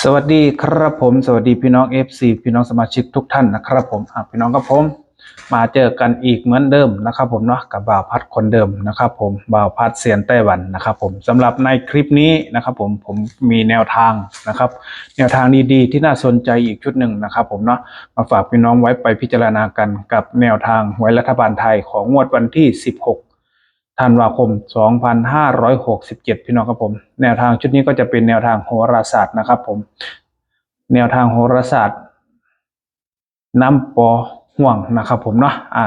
สวัสดีครับผม สวัสดีพี่น้อง FC พี่น้องสมาชิกทุกท่านนะครับผมพี่น้องครับผม มาเจอกันอีกเหมือนเดิมนะครับผมเนาะกับบ่าวพัดคนเดิมนะครับผมบ่าวพัดเซียนไต้หวันนะครับผมสำหรับในคลิปนี้นะครับผมผมมีแนวทางนะครับ แนวทางดีๆ ที่น่าสนใจอีกชุดหนึ่งนะครับผมเนาะมาฝากพี่น้องไว้ไปพิจารณากันกับแนวทางหวยรัฐบาลไทยของงวดวันที่ 16 ธันวาคม 2567 พี่น้องครับผม แนวทางชุดนี้ก็จะเป็นแนวทางโหราศาสตร์นะครับผม แนวทางโหราศาสตร์ น้ำปอห่วงนะครับผมเนาะอ่า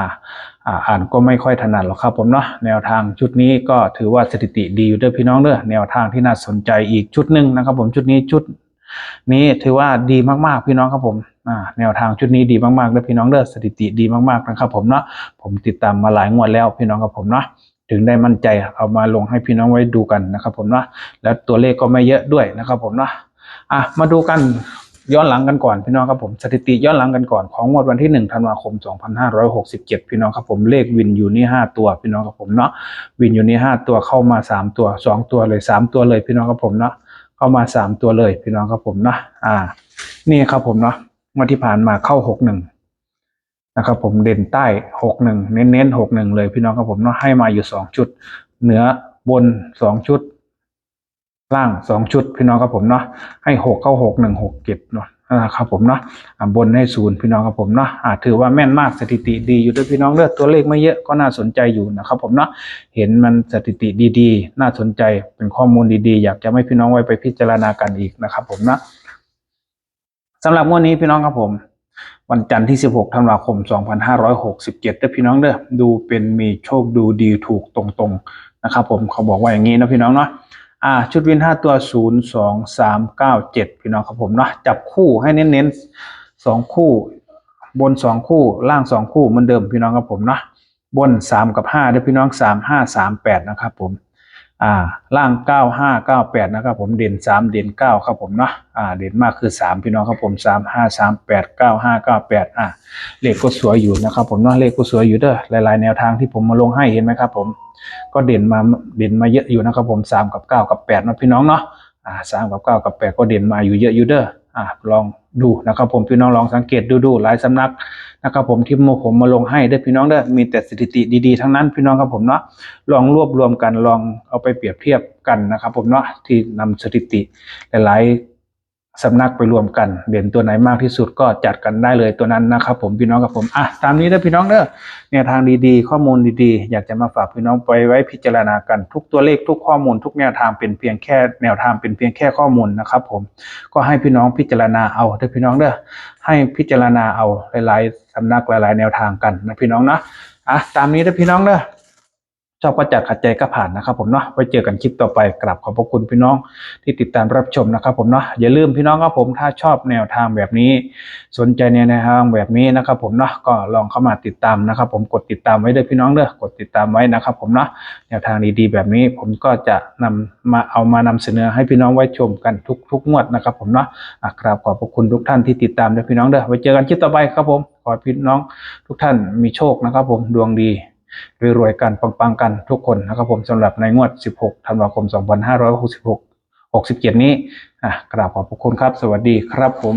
อ่า อ่านก็ไม่ค่อยถนัดหรอกครับผมเนาะแนวทางชุดนี้ก็ถือว่าสถิติดีอยู่เด้อพี่น้องเด้อแนวทางที่น่าสนใจอีกชุดหนึ่งนะครับ ผมชุดนี้ชุดนี้ถือว่าดีมากๆพี่น้องครับผมอ่าแนวทางชุดนี้ดีมากๆเด้อพี่น้องเด้อสถิติดีมากๆนะครับผมเนาะผมติดตามมาหลายงวดแล้วพี่น้องครับผมเนาะ ถึงได้มั่นใจเอามาลงให้พี่น้องไว้ดูกันนะครับ ผมเนาะแล้วตัวเลขก็ไม่เยอะด้วยนะครับ ผมเนาะอะมาดูกันย้อนหลังกันก่อนพี่น้องครับผมสถิติย้อนหลังกันก่อนของงวดวันที่1ธันวาคม 2567 พี่น้องครับผมเลขวินอยู่นี่ 5 ตัวพี่น้องครับผมเนาะวินอยู่นี่5ตัวเข้ามา 3 ตัว 2 ตัวเลย 3 ตัวเลยพี่น้องครับผมเนาะเข้ามา 3 ตัวเลยพี่น้องครับผมเนาะอ่า นี่ครับผมเนาะงวดที่ผ่านมาเข้า 61 นะครับผมเด่นใต้ 61 เน้นเน้น61 เลยพี่น้องครับผมเนาะให้มาอยู่ 2 ชุด เหนือบน 2 ชุด ล่างสองชุด พี่น้องครับผมเนาะให้หกเข้าหกหนึ่งหกเจ็ดเนาะนะครับผมเนาะบนให้ศูนย์พี่น้องครับผมเนาะอาถือว่าแม่นมากสถิติดีอยู่ด้วยพี่น้องเลือดตัวเลขไม่เยอะก็น่าสนใจอยู่นะครับผมเนาะเห็นมันสถิติดีๆ น่าสนใจเป็นข้อมูลดีๆ อยากจะให้พี่น้องไว้ไปพิจารณากันอีกนะครับผมเนาะสำหรับงวดนี้พี่น้องครับผม วันจันทร์ที่ 16 ธันวาคม 2567เด้อพี่น้องเด้อดูเป็นมีโชคดูดีถูกตรงๆนะครับผมเขาบอกว่าอย่างนี้นะพี่น้องเนาะอ่าชุดวินห้าตัวศูนย์สองสามเก้าเจ็ดพี่น้องครับผมเนาะจับคู่ให้เน้นๆสองคู่ บนสองคู่ล่างสองคู่เหมือนเดิมพี่น้องครับผมเนาะบนสามกับห้าด้วยพี่น้องสามห้าสามแปดนะครับผม อ่าล่างเก้าห้าเก้าแปดนะครับผมเด่นสามเด่นเก้าครับผมเนาะอ่าเด่นมากคือสามพี่น้องครับผมสามห้าสามแปดเก้าห้าเก้าแปดอ่าเลขก็สวยอยู่นะครับผมเนาะเลขก็สวยอยู่เด้อหลาย ๆ แนวทางที่ผมมาลงให้เห็นไหมครับผมก็เด่นมาเด่นมาเยอะอยู่นะครับผมสามกับเก้ากับแปดนะพี่น้องเนาะอ่าสามกับเก้ากับแปดก็เด่นมาอยู่เยอะอยู่เด้อ อ่าลองดูนะครับผมพี่น้องลองสังเกตดูดูหลายสำนักนะครับผมที่โมผมมาลงให้เด้อพี่น้องเด้อมีแต่สถิติดีๆทั้งนั้นพี่น้องครับผมเนาะลองรวบรวมกันลองเอาไปเปรียบเทียบกันนะครับผมเนาะที่นำสถิติหลายๆ สำนักไปรวมกันเด่นตัวไหนมากที่สุดก็จัดกันได้เลยตัวนั้นนะครับผมพี่น้องกับผมอะตามนี้เด้อพี่น้องเด้อแนวทางดีๆ ข้อมูลดีๆ อยากจะมาฝากพี่น้องไปไว้พิจารณากันทุกตัวเลขทุกข้อมูล ทุกแนวทางเป็นเพียงแค่แนวทางเป็นเพียงแค่ข้อมูลนะครับผมก็ให้พี่น้องพิจารณาเอาเด้อพี่น้องเด้อให้พิจารณาเอาหลายๆสำนักหลาย ๆ แนวทางกันนะพี่น้องนะอะตามนี้เด้อพี่น้องเด้อ ชอบก็จัดขัดใจก็ผ่านนะครับผมเนาะไว้เจอกันคลิปต่อไปกราบขอบพระคุณพี่น้องที่ติดตามรับชมนะครับผมเนาะอย่าลืมพี่น้องครับผมถ้าชอบแนวทางแบบนี้ สนใจในแนวทางแบบนี้นะครับผมเนาะก็ลองเข้ามาติดตามนะครับผมกดติดตามไว้ด้วยพี่น้องเด้อกดติดตามไว้นะครับผมเนาะแนวทางดีๆแบบนี้ ผมก็จะนำมาเอามานำเสนอให้พี่น้องไว้ชมกันทุกทุกงวดนะครับผมเนาะอะกราบขอบพระคุณทุกท่านที่ติดตามด้วยพี่น้องเด้อไว้เจอกันคลิปต่อไปครับผมขอพี่น้องทุกท่านมีโชคนะครับผมดวงดี รวยๆกันปังๆกันทุกคนนะครับผมสำหรับในงวด 16ธันวาคม 2566 67 นี้อะกราบขอบพระคุณครับ สวัสดีครับผม